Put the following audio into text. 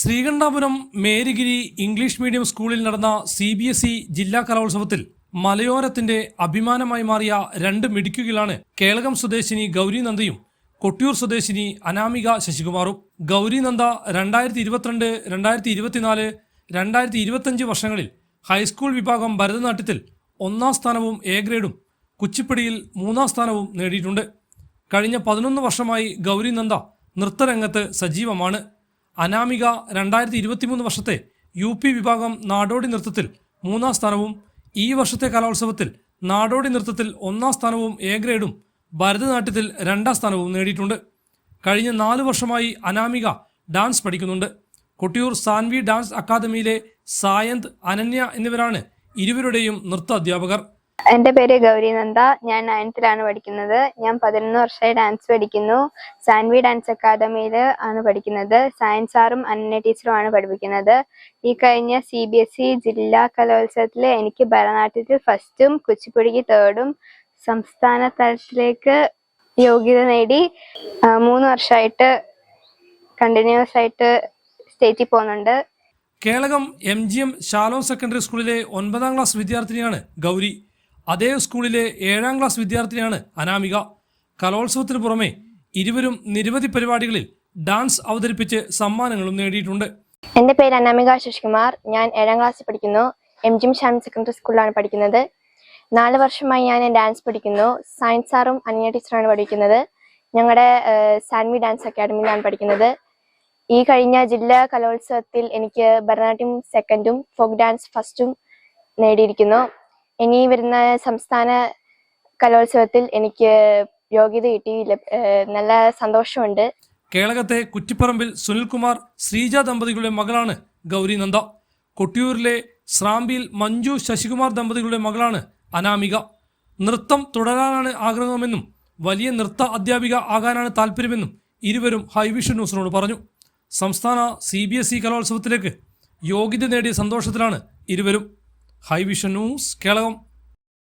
Sreekandapuram Marygiri English medium സ്കൂളിൽ നടന്ന C B S E ജില്ലാ കലോത്സവത്തിൽ മലയോരത്തിന്റെ അഭിമാനമായി മാറിയ രണ്ട് മിടുക്കുകളാണ് കേളകം സ്വദേശിനി ഗൗരി നന്ദയും കൊട്ടിയൂർ സ്വദേശിനി അനാമിക ശശികുമാറും. ഗൗരി നന്ദ രണ്ടായിരത്തി ഇരുപത്തിരണ്ട് രണ്ടായിരത്തി ഇരുപത്തിനാല് രണ്ടായിരത്തി ഇരുപത്തഞ്ച് വർഷങ്ങളിൽ ഹൈസ്കൂൾ വിഭാഗം ഭരതനാട്യത്തിൽ ഒന്നാം സ്ഥാനവും എ ഗ്രേഡും കുച്ചിപ്പടിയിൽ മൂന്നാം സ്ഥാനവും നേടിയിട്ടുണ്ട്. കഴിഞ്ഞ പതിനൊന്ന് വർഷമായി ഗൗരി നന്ദ നൃത്തരംഗത്ത് സജീവമാണ്. അനാമിക രണ്ടായിരത്തി ഇരുപത്തിമൂന്ന് വർഷത്തെ യു പി വിഭാഗം നാടോടി നൃത്തത്തിൽ മൂന്നാം സ്ഥാനവും ഈ വർഷത്തെ കലോത്സവത്തിൽ നാടോടി നൃത്തത്തിൽ ഒന്നാം സ്ഥാനവും എ ഗ്രേഡും ഭരതനാട്യത്തിൽ രണ്ടാം സ്ഥാനവും നേടിയിട്ടുണ്ട്. കഴിഞ്ഞ നാല് വർഷമായി അനാമിക ഡാൻസ് പഠിക്കുന്നുണ്ട്. കൊട്ടിയൂർ സാൻവി ഡാൻസ് അക്കാദമിയിലെ സായന്ത് അനന്യ എന്നിവരാണ് ഇരുവരുടെയും നൃത്ത അധ്യാപകർ. എന്റെ പേര് ഗൗരി നന്ദ. ഞാൻ നയൻത്തിലാണ് പഠിക്കുന്നത്. ഞാൻ പതിനൊന്ന് വർഷമായി ഡാൻസ് പഠിക്കുന്നു. സാൻവി ഡാൻസ് അക്കാദമിയിൽ ആണ് പഠിക്കുന്നത്. സയൻസ് സാറും അന്നയ ടീച്ചറുമാണ് പഠിപ്പിക്കുന്നത്. ഈ കഴിഞ്ഞ സി ബി എസ് ഇ ജില്ലാ കലോത്സവത്തിൽ എനിക്ക് ഭരതനാട്യത്തിൽ ഫസ്റ്റും കുച്ചിപ്പുടിക്ക് തേർഡും സംസ്ഥാന തലത്തിലേക്ക് യോഗ്യത നേടി. മൂന്ന് വർഷമായിട്ട് കണ്ടിന്യൂസ് ആയിട്ട് സ്റ്റേറ്റിൽ പോകുന്നുണ്ട്. Kelakam M G M Shalom secondary സ്കൂളിലെ ഒൻപതാം ക്ലാസ് വിദ്യാർത്ഥിനിയാണ് ഗൗരി. അതേ സ്കൂളിലെ ഏഴാം ക്ലാസ് വിദ്യാർത്ഥിനിയാണ് അനാമിക. കലോത്സവത്തിന് പുറമെ ഇരുവരും നിരവധി പരിപാടികളിൽ ഡാൻസ് അവതരിപ്പിച്ച് സമ്മാനങ്ങളും നേടിയിട്ടുണ്ട്. എന്റെ പേര് അനാമിക ശശികുമാർ. ഞാൻ ഏഴാം ക്ലാസ്സിൽ പഠിക്കുന്നു. എം ജിം ശ്യാം സെക്കൻഡറി സ്കൂളിലാണ് പഠിക്കുന്നത്. നാല് വർഷമായി ഞാൻ ഡാൻസ് പഠിക്കുന്നു. സയൻസ് സാറും അന്യ ടീച്ചറാണ് പഠിക്കുന്നത്. ഞങ്ങളുടെ സാൻവി ഡാൻസ് അക്കാഡമിയിലാണ് പഠിക്കുന്നത്. ഈ കഴിഞ്ഞ ജില്ലാ കലോത്സവത്തിൽ എനിക്ക് ഭരതനാട്യം സെക്കൻഡും ഫോക്ക് ഡാൻസ് ഫസ്റ്റും നേടിയിരിക്കുന്നു. ഇനി വരുന്ന സംസ്ഥാന കലോത്സവത്തിൽ എനിക്ക് യോഗ്യത കിട്ടി നല്ല സന്തോഷമുണ്ട്. കേളകത്തെ കുറ്റിപ്പറമ്പിൽ സുനിൽകുമാർ ശ്രീജ ദമ്പതികളുടെ മകളാണ് ഗൗരി നന്ദ. കൊട്ടിയൂരിലെ സ്രാമ്പിയിൽ മഞ്ജു ശശികുമാർ ദമ്പതികളുടെ മകളാണ് അനാമിക. നൃത്തം തുടരാനാണ് ആഗ്രഹമെന്നും വലിയ നൃത്ത അധ്യാപിക ആകാനാണ് താല്പര്യമെന്നും ഇരുവരും ഹൈവിഷൻ ന്യൂസിനോട് പറഞ്ഞു. സംസ്ഥാന സി ബി എസ് ഇ കലോത്സവത്തിലേക്ക് യോഗ്യത നേടിയ സന്തോഷത്തിലാണ് ഇരുവരും. ഹൈവിഷൻ ന്യൂസ് കേളകം